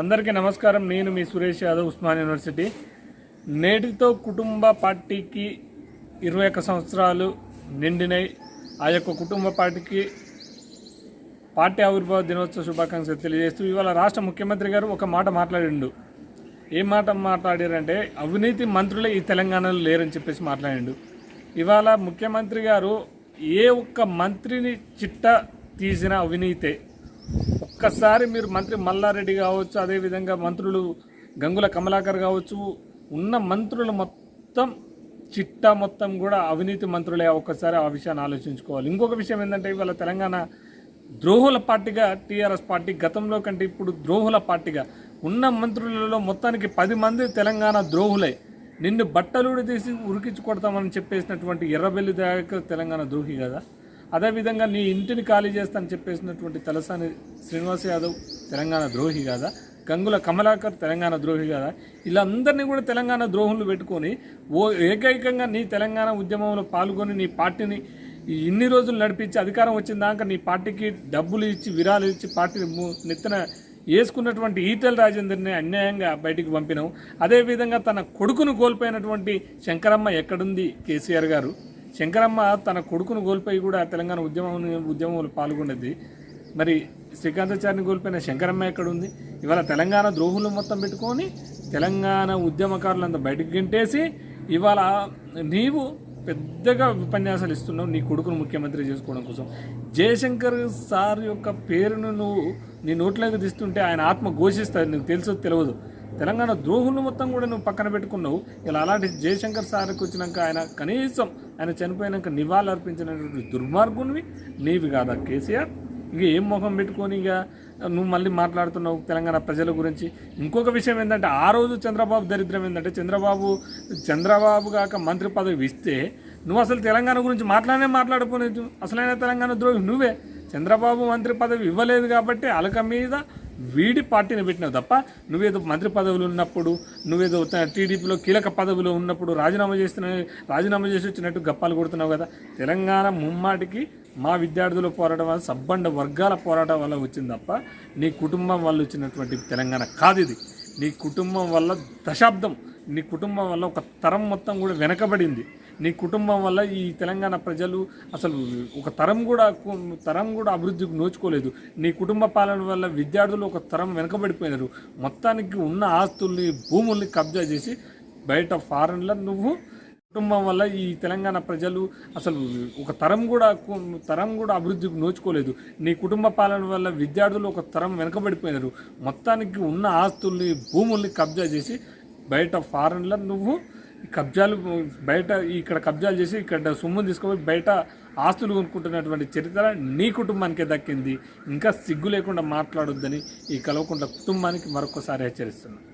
అందరికీ నమస్కారం. నేను మీ సురేష్ యాదవ్ ఉస్మాన్ యూనివర్సిటీ. నేటితో కుటుంబ పార్టీకి ఇరవై ఒక్క సంవత్సరాలు నిండినాయి ఆ యొక్క కుటుంబ పార్టీకి పార్టీ ఆవిర్భావ దినోత్సవ శుభాకాంక్షలు తెలియజేస్తూ ఇవాళ రాష్ట్ర ముఖ్యమంత్రి గారు ఒక మాట మాట్లాడిండు. ఏ మాట మాట్లాడారంటే అవినీతి మంత్రులే ఈ తెలంగాణలో లేరని చెప్పేసి మాట్లాడిండు. ఇవాళ ముఖ్యమంత్రి గారు ఏ ఒక్క మంత్రిని చిట్ట తీసిన అవినీతే ఒక్కసారి మీరు మంత్రి మల్లారెడ్డి కావచ్చు అదేవిధంగా మంత్రులు గంగుల కమలాకర్ కావచ్చు ఉన్న మంత్రులు మొత్తం చిట్టా మొత్తం కూడా అవినీతి మంత్రులే ఒక్కసారి ఆ విషయాన్ని ఆలోచించుకోవాలి. ఇంకొక విషయం ఏంటంటే ఇవాళ తెలంగాణ ద్రోహుల పార్టీగా టీఆర్ఎస్ పార్టీ గతంలో కంటే ఇప్పుడు ద్రోహుల పార్టీగా ఉన్న మంత్రులలో మొత్తానికి పది మంది తెలంగాణ ద్రోహులే. నిన్ను బట్టలుడి తీసి ఉరికించి కొడతామని చెప్పేసినటువంటి ఎర్రబెల్లి దాకా తెలంగాణ ద్రోహి కదా? అదేవిధంగా నీ ఇంటిని ఖాళీ చేస్తానని చెప్పేసినటువంటి తలసాని శ్రీనివాస్ యాదవ్ తెలంగాణ ద్రోహి కాదా? గంగుల కమలాకర్ తెలంగాణ ద్రోహి కదా? వీళ్ళందరినీ కూడా తెలంగాణ ద్రోహులు పెట్టుకొని ఓ ఏకైకంగా నీ తెలంగాణ ఉద్యమంలో పాల్గొని నీ పార్టీని ఇన్ని రోజులు నడిపించి అధికారం వచ్చిన దాకా నీ పార్టీకి డబ్బులు ఇచ్చి విరాలు ఇచ్చి పార్టీ నెత్తన నెత్తిన వేసుకున్నటువంటి ఈటెల రాజేందర్ని అన్యాయంగా బయటికి పంపినాం అదేవిధంగా తన కొడుకును కోల్పోయినటువంటి శంకరమ్మ ఎక్కడుంది? కేసీఆర్ గారు. శంకరమ్మ తన కొడుకును కోల్పోయి కూడా తెలంగాణ ఉద్యమం ఉద్యమంలో పాల్గొన్నది. మరి శ్రీకాంతాచార్యని కోల్పోయిన శంకరమ్మ ఎక్కడ ఉంది ఇవాళ తెలంగాణ ద్రోహులు మొత్తం పెట్టుకొని తెలంగాణ ఉద్యమకారులంతా బయటకు గెంటేసి ఇవాళ నీవు పెద్దగా ఉపన్యాసాలు ఇస్తున్నావు నీ కొడుకును ముఖ్యమంత్రి చేసుకోవడం కోసం. జయశంకర్ సార్ యొక్క పేరును నువ్వు నీ నోట్లోకి తీస్తుంటే ఆయన ఆత్మ ఘోషిస్తుంది నీకు తెలుసు తెలియదు? తెలంగాణ ద్రోహులు మొత్తం కూడా నువ్వు పక్కన పెట్టుకున్నావు. ఇలా అలాంటి జయశంకర్ సార్కి వచ్చినాక ఆయన కనీసం ఆయన చనిపోయినాక నివాళులు అర్పించినటువంటి దుర్మార్గునివి నీవి కాదా కేసీఆర్? ఇక ఏం ముఖం పెట్టుకొని ఇక నువ్వు మళ్ళీ మాట్లాడుతున్నావు తెలంగాణ ప్రజల గురించి. ఇంకొక విషయం ఏంటంటే ఆ రోజు చంద్రబాబు దరిద్రం ఏంటంటే చంద్రబాబు చంద్రబాబు కాక మంత్రి పదవి ఇస్తే నువ్వు అసలు తెలంగాణ గురించి మాట్లాడే మాట్లాడుకోలేదు అసలైన తెలంగాణ ద్రోహి నువ్వే. చంద్రబాబు మంత్రి పదవి ఇవ్వలేదు కాబట్టి అలక మీద వీడి పార్టీని పెట్టినావు తప్ప నువ్వేదో మంత్రి పదవులు ఉన్నప్పుడు నువ్వేదో టీడీపీలో కీలక పదవులు ఉన్నప్పుడు రాజీనామా చేస్తున్న రాజీనామా చేసి వచ్చినట్టు గప్పాలు కొడుతున్నావు కదా. తెలంగాణ ముమ్మాటికి మా విద్యార్థుల పోరాటం వల్ల సబ్బండ వర్గాల పోరాటం వల్ల వచ్చింది తప్ప నీ కుటుంబం వల్ల వచ్చినటువంటి తెలంగాణ కాదు ఇది. నీ కుటుంబం వల్ల దశాబ్దం నీ కుటుంబం వల్ల ఒక తరం మొత్తం కూడా వెనకబడింది. నీ కుటుంబం వల్ల ఈ తెలంగాణ ప్రజలు అసలు ఒక తరం కూడా తరం కూడా అభివృద్ధికి నోచుకోలేదు. నీ కుటుంబ పాలన వల్ల విద్యార్థులు ఒక తరం వెనకబడిపోయినారు. మొత్తానికి ఉన్న ఆస్తుల్ని భూముల్ని కబ్జా చేసి బయట ఫారెన్లో నువ్వు కుటుంబం వల్ల ఈ తెలంగాణ ప్రజలు అసలు ఒక తరం కూడా తరం కూడా అభివృద్ధికి నోచుకోలేదు. నీ కుటుంబ పాలన వల్ల విద్యార్థులు ఒక తరం వెనకబడిపోయినారు. మొత్తానికి ఉన్న ఆస్తుల్ని భూముల్ని కబ్జా చేసి బయట ఫారెన్లో నువ్వు కబ్జాలు బయట ఇక్కడ కబ్జాలు చేసి ఇక్కడ సొమ్ము తీసుకుపోయి బయట ఆస్తులు కొనుక్కుంటున్నటువంటి చరిత్ర నీ కుటుంబానికే దక్కింది. ఇంకా సిగ్గు లేకుండా మాట్లాడొద్దని ఈ కలవకుండా కుటుంబానికి మరొకసారి హెచ్చరిస్తున్నాను.